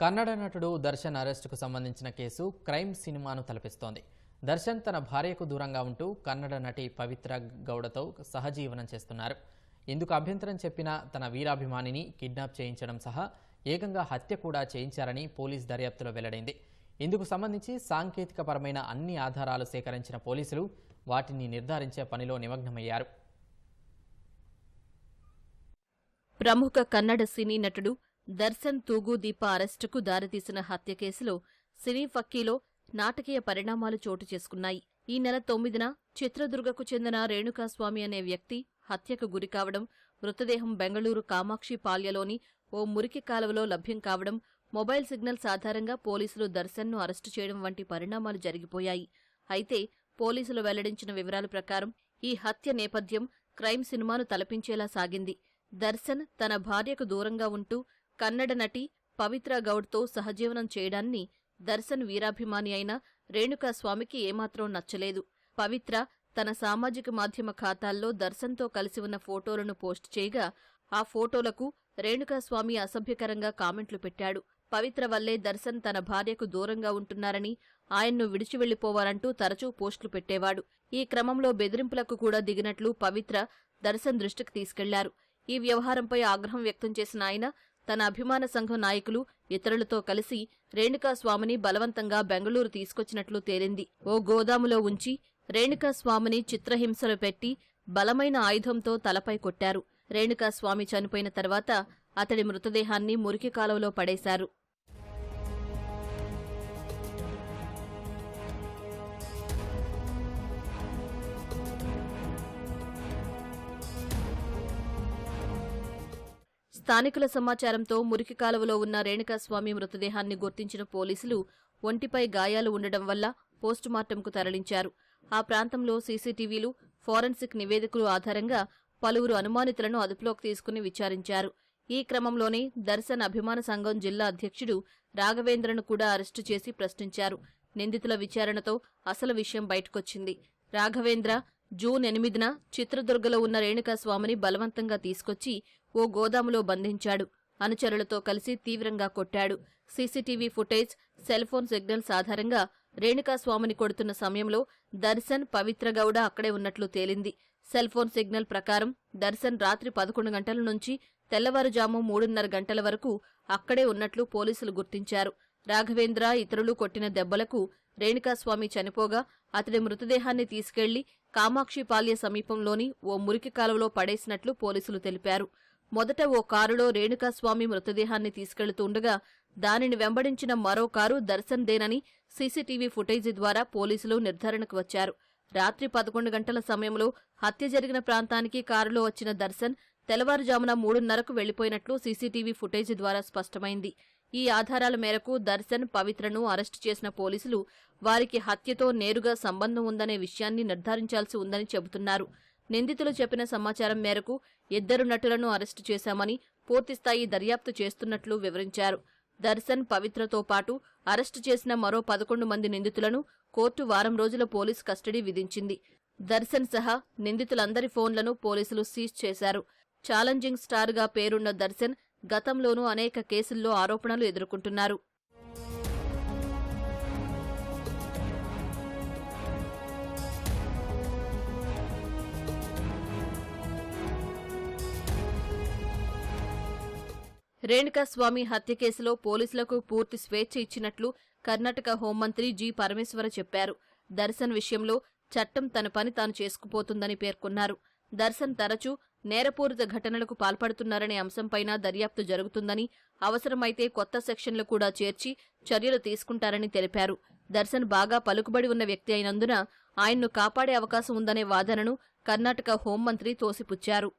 కన్నడ నటుడు దర్శన్ అరెస్టుకు సంబంధించిన కేసు క్రైమ్ సినిమాను తలపిస్తోంది. దర్శన్ తన భార్యకు దూరంగా ఉంటూ కన్నడ నటి పవిత్ర గౌడతో సహజీవనం చేస్తున్నారు. ఇందుకు అభ్యంతరం చెప్పిన తన వీరాభిమానిని కిడ్నాప్ చేయించడం సహా ఏకంగా హత్య కూడా చేయించారని పోలీస్ దర్యాప్తులో వెల్లడైంది. ఇందుకు సంబంధించి సాంకేతికపరమైన అన్ని ఆధారాలు సేకరించిన పోలీసులు వాటిని నిర్ధారించే పనిలో నిమగ్నమయ్యారు. ప్రముఖ కన్నడ సినీ నటుడు దర్శన్ తూగుదీప అరెస్టుకు దారితీసిన హత్య కేసులో సినీ ఫక్కీలో నాటకీయ పరిణామాలు చోటు చేసుకున్నాయి. ఈ నెల తొమ్మిదిన చిత్రదుర్గకు చెందిన రేణుకాస్వామి అనే వ్యక్తి హత్యకు గురికావడం మృతదేహం బెంగళూరు కామాక్షి పాల్యలోని ఓ మురికి కాలువలో లభ్యం కావడం మొబైల్ సిగ్నల్స్ ఆధారంగా పోలీసులు దర్శన్ను అరెస్టు చేయడం వంటి పరిణామాలు జరిగిపోయాయి. అయితే పోలీసులు వెల్లడించిన వివరాల ప్రకారం ఈ హత్య నేపథ్యం క్రైమ్ సినిమాను తలపించేలా సాగింది. దర్శన్ తన భార్యకు దూరంగా ఉంటూ కన్నడ నటి పవిత్ర గౌడ్తో సహజీవనం చేయడాన్ని దర్శన్ వీరాభిమాని అయిన రేణుకాస్వామికి ఏమాత్రం నచ్చలేదు. పవిత్ర తన సామాజిక మాధ్యమ ఖాతాల్లో దర్శన్తో కలిసి ఉన్న ఫోటోలను పోస్ట్ చేయగా ఆ ఫోటోలకు రేణుకాస్వామి అసభ్యకరంగా కామెంట్లు పెట్టాడు. పవిత్ర వల్లే దర్శన్ తన భార్యకు దూరంగా ఉంటున్నారని ఆయన్ను విడిచి వెళ్ళిపోవాలంటూ తరచూ పోస్టులు పెట్టేవాడు. ఈ క్రమంలో బెదిరింపులకు కూడా దిగినట్లు పవిత్ర దర్శన్ దృష్టికి తీసుకెళ్ళారు. ఈ వ్యవహారంపై ఆగ్రహం వ్యక్తం చేసిన ఆయన తన అభిమాన సంఘం నాయకులు ఇతరులతో కలిసి రేణుకాస్వామిని బలవంతంగా బెంగళూరు తీసుకొచ్చినట్లు తేలింది. ఓ గోదాములో ఉంచి రేణుకాస్వామిని చిత్రహింసలు పెట్టి బలమైన ఆయుధంతో తలపై కొట్టారు. రేణుకాస్వామి చనిపోయిన తర్వాత అతడి మృతదేహాన్ని మురికి కాలువలో పడేశారు. స్థానికుల సమాచారంతో మురికి కాలువలో ఉన్న రేణుకాస్వామి మృతదేహాన్ని గుర్తించిన పోలీసులు ఒంటిపై గాయాలు ఉండడం వల్ల పోస్టుమార్టంకు తరలించారు. ఆ ప్రాంతంలో సీసీటీవీలు ఫోరెన్సిక్ నివేదికలు ఆధారంగా పలువురు అనుమానితులను అదుపులోకి తీసుకుని విచారించారు. ఈ క్రమంలోనే దర్శన్ అభిమాన సంఘం జిల్లా అధ్యక్షుడు రాఘవేంద్రను కూడా అరెస్టు చేసి ప్రశ్నించారు. నిందితుల విచారణతో అసలు విషయం బయటకొచ్చింది. రాఘవేంద్ర జూన్ ఎనిమిదిన చిత్రదుర్గలో ఉన్న రేణుకాస్వామిని బలవంతంగా తీసుకొచ్చి ఓ గోదాములో బంధించాడు. అనుచరులతో కలిసి తీవ్రంగా కొట్టాడు. CCTV footage cell phone signals ఆధారంగా రేణుకాస్వామిని కొడుతున్న సమయంలో దర్శన్ పవిత్ర గౌడ అక్కడే ఉన్నట్లు తేలింది. సెల్ ఫోన్ సిగ్నల్ ప్రకారం దర్శన్ రాత్రి పదకొండు గంటల నుంచి తెల్లవారుజాము మూడున్నర గంటల వరకు అక్కడే ఉన్నట్లు పోలీసులు గుర్తించారు. రాఘవేంద్ర ఇతరులు కొట్టిన దెబ్బలకు రేణుకాస్వామి చనిపోగా అతడి మృతదేహాన్ని తీసుకెళ్ళి కామాక్షిపాల్య సమీపంలోని ఓ మురికి కాలువలో పడేసినట్లు పోలీసులు తెలిపారు. మొదట ఓ కారులో రేణుకాస్వామి మృతదేహాన్ని తీసుకెళ్తుండగా దానిని వెంబడించిన మరో కారు దర్శన్ దేనని సీసీటీవీ ఫుటేజీ ద్వారా పోలీసులు నిర్ధారణకు వచ్చారు. రాత్రి పదకొండు గంటల సమయంలో హత్య జరిగిన ప్రాంతానికి కారులో వచ్చిన దర్శన్ తెల్లవారుజామున మూడున్నరకు వెళ్ళిపోయినట్లు సీసీటీవీ ఫుటేజీ ద్వారా స్పష్టమైంది. ఈ ఆధారాల మేరకు దర్శన్ పవిత్రను అరెస్టు చేసిన పోలీసులు వారికి హత్యతో నేరుగా సంబంధం ఉందనే విషయాన్ని నిర్ధారించాల్సి ఉందని చెబుతున్నారు. నిందితులు చెప్పిన సమాచారం మేరకు ఇద్దరు నటులను అరెస్టు చేశామని పూర్తిస్థాయి దర్యాప్తు చేస్తున్నట్లు వివరించారు. దర్శన్ పవిత్రతో పాటు అరెస్టు చేసిన మరో పదకొండు మంది నిందితులను కోర్టు వారం రోజుల పోలీస్ కస్టడీ విధించింది. దర్శన్ సహా నిందితులందరి ఫోన్లను పోలీసులు సీజ్ చేశారు. ఛాలెంజింగ్ స్టార్గా పేరున్న దర్శన్ గతంలోనూ అనేక కేసుల్లో ఆరోపణలు ఎదుర్కొంటున్నారు. రేణుకాస్వామి హత్య కేసులో పోలీసులకు పూర్తి స్వేచ్ఛ ఇచ్చినట్లు కర్ణాటక హోంమంత్రి జి. పరమేశ్వర చెప్పారు. దర్శన్ విషయంలో చట్టం తన పని తాను చేసుకుపోతుందని పేర్కొన్నారు. దర్శన్ తరచూ నేరపూరిత ఘటనలకు పాల్పడుతున్నారనే అంశంపైన దర్యాప్తు జరుగుతుందని అవసరమైతే కొత్త సెక్షన్లు కూడా చేర్చి చర్యలు తీసుకుంటారని తెలిపారు. దర్శన్ బాగా పలుకుబడి ఉన్న వ్యక్తి అయినందున ఆయన్ను కాపాడే అవకాశం ఉందనే వాదనను కర్ణాటక హోంమంత్రి తోసిపుచ్చారు.